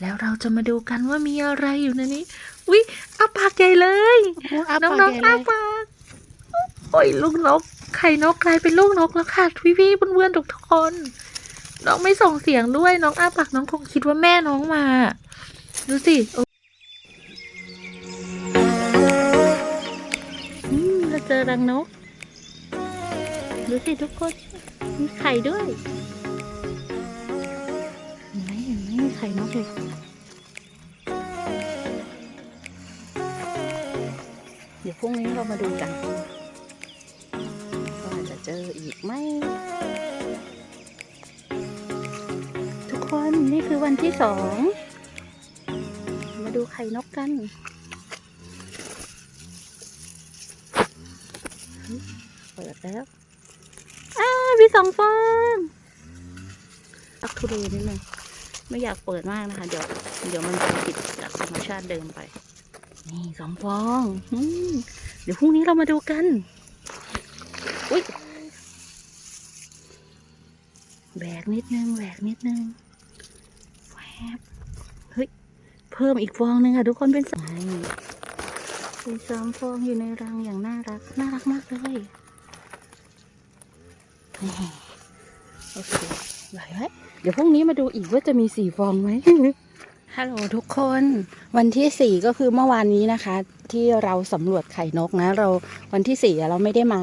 แล้วเราจะมาดูกันว่ามีอะไรอยู่ในนี้วิอ้าปากใหญ่เลยอ้าน้ปาอกงใหญ่ๆเลอ้ายปากโอ้ยลูกนก ไข่นกกลายเป็นลูกนกแล้วค่ะพี่พี่ๆเพื่อนๆทุกคนน้องไม่ส่งเสียงด้วยน้องอ้าปากน้องคงคิดว่าแม่น้องมา ดูสิโอ้อืมเราเจอรังนก ดูสิทุกคนมีไข่ด้วย ไข่นกเลยเดี๋ยวพรุ่งนี้เรามาดูกันว่าจะเจออีกไหม ทุกคนนี่คือวันที่สอง มาดูไข่นกกันเปิดแล้วอ้าวมีสองฟองอักทุเรนิดนึง ไม่อยากเปิดมากนะคะ เดี๋ยว เดี๋ยวมันจะผิดจากธรรมชาติเดิมไป นี่สองฟองเดี๋ยวพรุ่งนี้เรามาดูกัน อุ้ยแบกนิดนึงแบกนิดนึงแวบเฮ้ย เพิ่มอีกฟองหนึงค่ะทุกคนเป็นสามเป็นสามฟองอยู่ในรังอย่างน่ารัก น่ารักมากเลยโอเคไหวไว้ เดี๋ยวพรุ่งนี้มาดูอีกว่าจะมีสี่ฟองไหมฮัลโหลทุกคนวันที่สี่ก็คือเมื่อวานนี้นะคะ ที่เราสำรวจไข่นกนะ เราวันที่สี่เราไม่ได้มา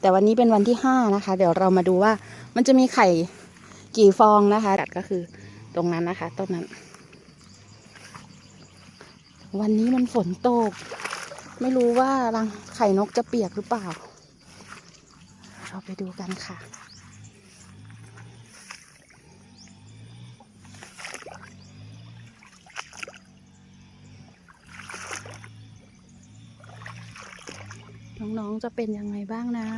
แต่วันนี้เป็นวันที่ห้านะคะ เดี๋ยวเรามาดูว่ามันจะมีไข่กี่ฟองนะคะดัดก็คือตรงนั้นนะคะต้นนั้น วันนี้มันฝนตก ไม่รู้ว่ารังไข่นกจะเปียกหรือเปล่า เราไปดูกันค่ะ น้องจะเป็นยังไงบ้างนะ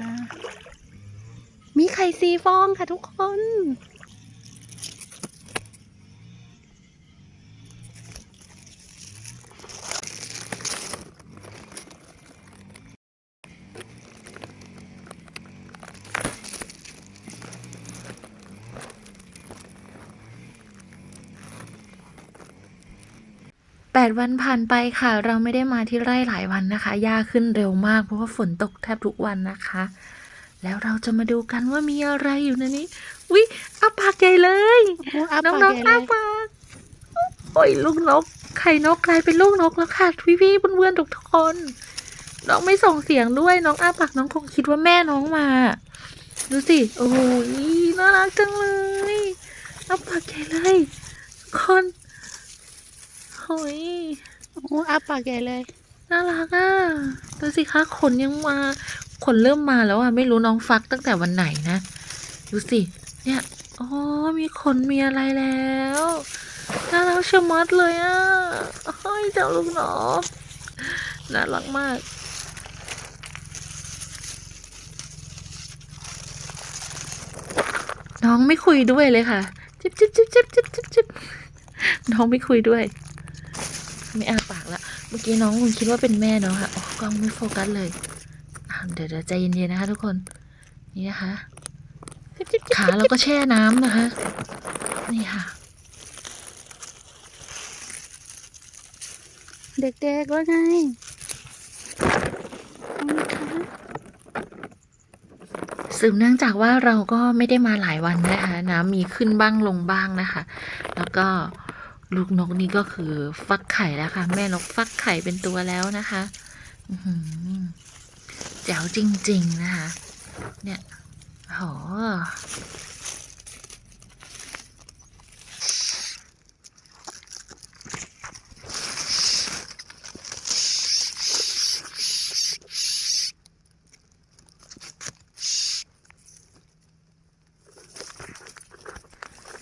มีไข่สีฟองค่ะทุกคน แปดวันผ่านไปค่ะ เราไม่ได้มาที่ไร่หลายวันนะคะหญ้าขึ้นเร็วมากเพราะว่าฝนตกแทบทุกวันนะคะ แล้วเราจะมาดูกันว่ามีอะไรอยู่ในนี้วิอ้าปากใหญ่เลยอ้าน้ปากองใหญ่ๆเลอ้ายปากโอ้ยลูกนก ไข่นกกลายเป็นลูกนกแล้วค่ะพี่พี่ๆเพื่อนๆทุกคนน้องไม่ส่งเสียงด้วยน้องอ้าปากน้องคงคิดว่าแม่น้องมา ดูสิโอ้ยน่ารักจังเลยอ้าปากใหญ่เลยทุกคน โอ้ยโอ้อ้าปากใหญ่เลย น่ารักอะ ดูสิคะขนยังมา ขนเริ่มมาแล้วอะ ไม่รู้น้องฟักตั้งแต่วันไหนนะ ดูสิ เนี่ย อ๋อ มีขนมีอะไรแล้ว น่ารักชะมัดเลยอะ เฮ้ยเจ้าลูกนกน่ารักมากน้องไม่คุยด้วยเลยค่ะ จิ๊บจิ๊บจิ๊บจิ๊บจิ๊บจิ๊บจิ๊บน้องไม่คุยด้วย ไม่อ้าปากละ เมื่อกี้น้องคงคิดว่าเป็นแม่เนาะค่ะโอ้กล้องไม่โฟกัสเลยอะเดี๋ยวเดี๋ยวใจเย็นๆนะคะทุกคน นี่นะคะ ขาเราก็แช่น้ำนะคะ นี่ค่ะ เด็กๆว่าไงเอาไหมคะสืบเนื่องจากว่าเราก็ไม่ได้มาหลายวันนะคะ น้ำมีขึ้นบ้างลงบ้างนะคะ แล้วก็ ลูกนกนี่ก็คือฟักไข่แล้วค่ะ แม่นกฟักไข่เป็นตัวแล้วนะคะแจ๋วจริง ๆ นะคะ เนี่ยโห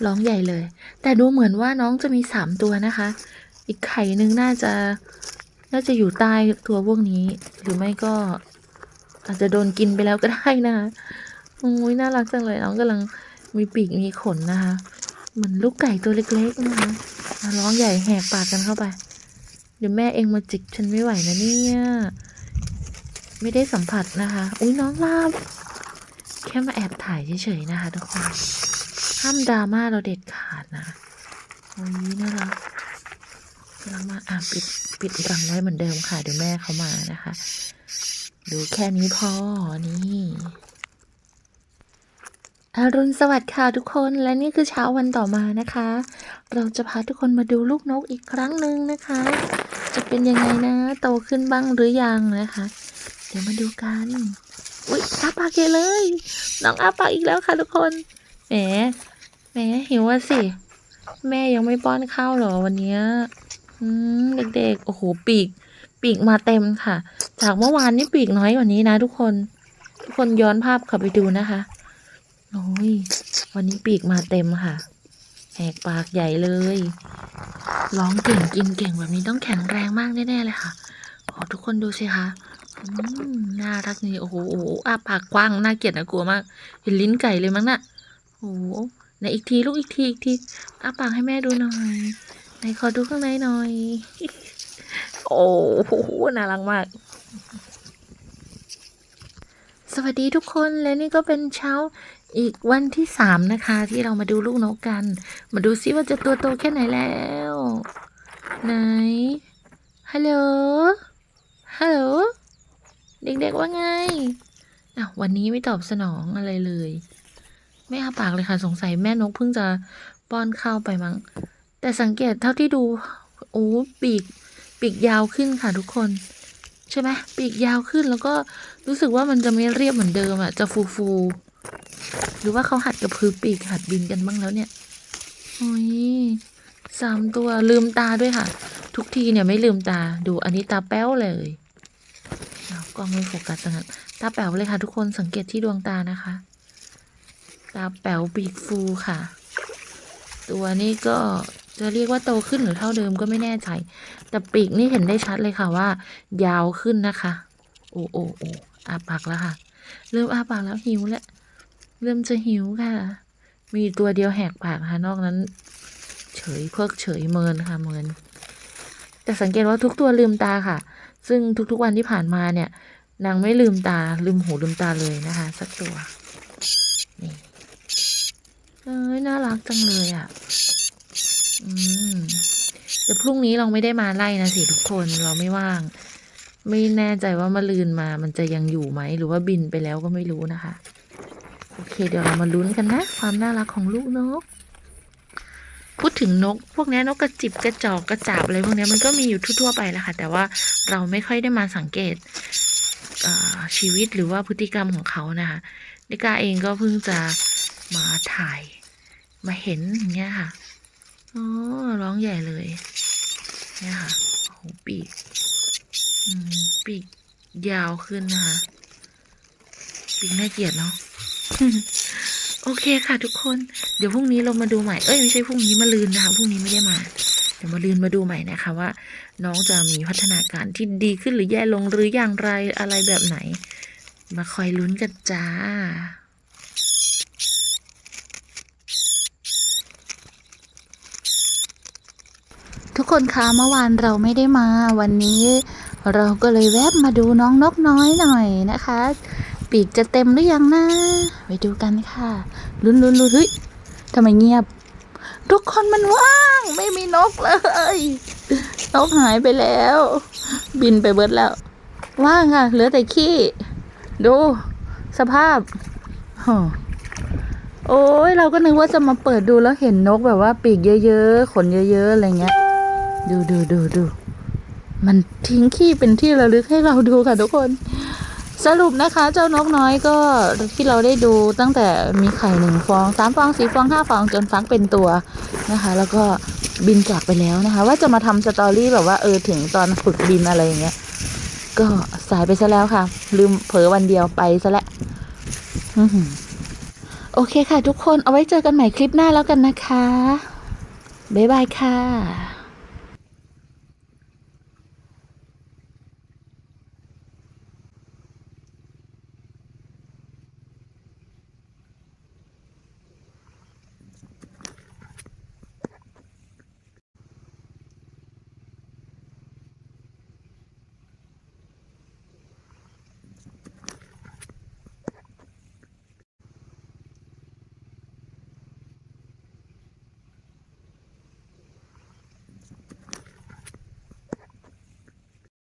ร้องใหญ่เลย แต่ดูเหมือนว่าน้องจะมีสามตัวนะคะ อีกไข่หนึ่งน่าจะ น่าจะอยู่ใต้ตัวพวกนี้ หรือไม่ก็ อาจจะโดนกินไปแล้วก็ได้นะคะโอ้ยน่ารักจังเลยน้องกำลังมีปีกมีขนนะคะเหมือนลูกไก่ตัวเล็ก ๆ นะคะอะร้องใหญ่แหกปากกันเข้าไป เดี๋ยวแม่เองมาจิกฉันไม่ไหวนะเนี่ย ไม่ได้สัมผัสนะคะ อุ้ยน้องลาบ แค่มาแอบถ่ายเฉยๆนะคะทุกคน ห้ามดราม่าเราเด็ดขาดนะ โอ้ยน่ารักามาอะปิดปิดรังไว้เหมือนเดิมค่ะ เดี๋ยวแม่เขามานะคะ ดูแค่นี้พอ นี่อรุณสวัสดิ์ค่ะทุกคนและนี่คือเช้าวันต่อมานะคะ เราจะพาทุกคนมาดูลูกนกอีกครั้งหนึ่งนะคะ จะเป็นยังไงนะโตขึ้นบ้างหรือยังนะคะ เดี๋ยวมาดูกันอุ๊ยอาปากเกเลยน้องอาปากอีกแล้วค่ะทุกคนแหมแหมหิวอะสิ แม่ยังไม่ป้อนข้าวหรอวันนี้อืมเด็กๆ โอ้โหปีก ปีกมาเต็มค่ะ จากเมื่อวานนี่ปีกน้อยกว่านี้นะ ทุกคน ทุกคนย้อนภาพกลับไปดูนะคะโอ้ยวันนี้ปีกมาเต็มค่ะแหกปากใหญ่เลยร้องเก่งกินเก่งแบบนี้ต้องแข็งแรงมากแน่ๆเลยค่ะโอ้ทุกคนดูสิคะน่ารักนี่โอ้โหอ้าปากกว้างน่าเกลียดนะกลัวมาก เห็นลิ้นไก่เลยมั้งน่ะโอ้โห ไหนอีกทีลูกอีกทีอีกทีอ้าปากให้แม่ดูหน่อยไหนขอดูข้างในหน่อย โอ้โหน่ารักมาก สวัสดีทุกคนและนี่ก็เป็นเช้าอีกวันที่สามนะคะ ที่เรามาดูลูกนกกัน มาดูซิว่าจะตัวโตแค่ไหนแล้ว ไหนฮัลโหลฮัลโหลเด็กๆว่าไงอะวันนี้ไม่ตอบสนองอะไรเลย ไม่อาปากเลยค่ะ สงสัยแม่นกเพิ่งจะป้อนข้าวไปมั้ง แต่สังเกตเท่าที่ดู โอ้ปีก ปีกยาวขึ้นค่ะทุกคน ใช่ไหมปีกยาวขึ้นแล้วก็รู้สึกว่ามันจะไม่เรียบเหมือนเดิมอะ จะฟูฟูหรือว่าเขาหัดกระพือปีกหัดบินกันบ้างแล้วเนี่ยโอ้ยสามตัวลืมตาด้วยค่ะ ทุกทีเนี่ยไม่ลืมตาดูอันนี้ตาแป้วเลยอ้วกล้องไม่โฟกัสตรงนั้นตาแป๋วเลยค่ะทุกคนสังเกตที่ดวงตานะคะ ตาแป๋วปีกฟูค่ะ ตัวนี้ก็จะเรียกว่าโตขึ้นหรือเท่าเดิมก็ไม่แน่ใจ แต่ปีกนี่เห็นได้ชัดเลยค่ะว่า ยาวขึ้นนะคะ โอ้โอ้โอ้อาปากแล้วค่ะ เริ่มอาปากแล้วหิวแล้วเริ่มจะหิวค่ะ มีตัวเดียวแหกปากค่ะ นอกนั้น เฉยเพิกเฉยเมินค่ะเมิน แต่สังเกตว่าทุกตัวลืมตาค่ะ ซึ่งทุกๆวันที่ผ่านมาเนี่ยนางไม่ลืมตาลืมหูลืมตาเลยนะคะ สักตัวนี่ เอ้ยน่ารักจังเลยอะ อืมแต่พรุ่งนี้เราไม่ได้มาไล่นะสิทุกคนเราไม่ว่าง ไม่แน่ใจว่ามาลืนมา มันจะยังอยู่ไหม หรือว่าบินไปแล้วก็ไม่รู้นะคะ โอเค เดี๋ยวเรามาลุ้นกันนะ ความน่ารักของลูกนก พูดถึงนก พวกนี้นกกระจิบกระจอกกระจาบอะไรพวกนี้มันก็มีอยู่ทั่วๆไปแหละค่ะ แต่ว่าเราไม่ค่อยได้มาสังเกตชีวิตหรือว่าพฤติกรรมของเขานะคะนิกาเองก็เพิ่งจะ มาถ่าย มาเห็นอย่างเงี้ยค่ะอ๋อร้องใหญ่เลย เนี่ยค่ะโอ้โหปีกปีกยาวขึ้นนะคะ ปีกน่าเกลียดเนาะโอเคค่ะทุกคน เดี๋ยวพรุ่งนี้เรามาดูใหม่ เอ้ยไม่ใช่พรุ่งนี้มาลืนนะคะพรุ่งนี้ไม่ได้มา เดี๋ยวมาลืนมาดูใหม่นะคะว่า น้องจะมีพัฒนาการที่ดีขึ้นหรือแย่ลงหรืออย่างไรอะไรแบบไหน มาคอยลุ้นกันจ้า คนคะเมื่อวานเราไม่ได้มา วันนี้เราก็เลยแวบมาดูน้องนกน้อยหน่อยนะคะ ปีกจะเต็มหรือยังนะไปดูกันค่ะลุ้นลุ้นลุ้นเฮ้ยทำไมเงียบ ทุกคนมันว่าง ไม่มีนกเลยนกหายไปแล้ว บินไปเบิดแล้ว ว่างค่ะเหลือแต่ขี้ ดู สภาพโอ้โอ้ยเราก็นึกว่าจะมาเปิดดูแล้วเห็นนกแบบว่าปีกเยอะๆ ขนเยอะๆ อะไรเงี้ย ดูดูดูดูมันทิ้งขี้เป็นที่ระลึกให้เราดูค่ะทุกคน สรุปนะคะ เจ้านกน้อยก็ที่เราได้ดูตั้งแต่มีไข่หนึ่งฟองสามฟองสี่ฟองห้าฟองจนฟักเป็นตัวนะคะ แล้วก็บินจากไปแล้วนะคะ ว่าจะมาทำสตอรี่แบบว่าเออถึงตอนฝึกบินอะไรอย่างเงี้ยก็สายไปซะแล้วค่ะ ลืมเผลอวันเดียวไปซะแล้วโอเคค่ะทุกคนเอาไว้เจอกันใหม่คลิปหน้าแล้วกันนะคะ บ๊ายบายค่ะ